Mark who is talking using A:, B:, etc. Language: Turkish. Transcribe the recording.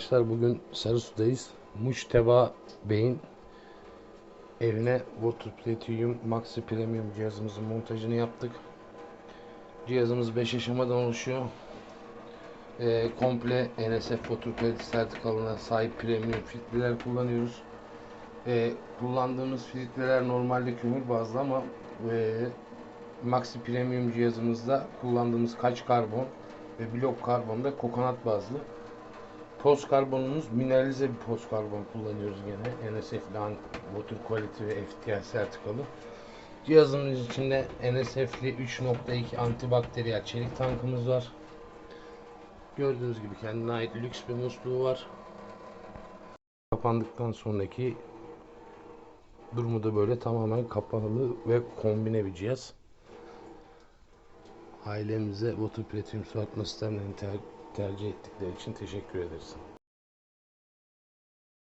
A: Arkadaşlar bugün Sarısu'dayız. Muşteba Bey'in evine Water Platinum Maxi Premium cihazımızın montajını yaptık. Cihazımız 5 aşamadan oluşuyor. Ee, komple NSF Water Quality sertifikalına sahip premium filtreler kullanıyoruz. Ee, kullandığımız filtreler normalde kömür bazlı ama e, Maxi Premium cihazımızda kullandığımız kaç karbon ve blok karbon da kokonat bazlı. Poz karbonumuz mineralize bir poz karbon kullanıyoruz gene. NSF Land Water Quality ve FTL sertifikalı. Cihazımız içinde NSF'li 3.2 antibakteriyel çelik tankımız var. Gördüğünüz gibi kendine ait lüks bir musluğu var. Kapandıktan sonraki durumu da böyle tamamen kapalı ve kombine bir cihaz. Ailemize Water Platinum su atma sistemlerini ter- tercih ettikleri için teşekkür ederiz.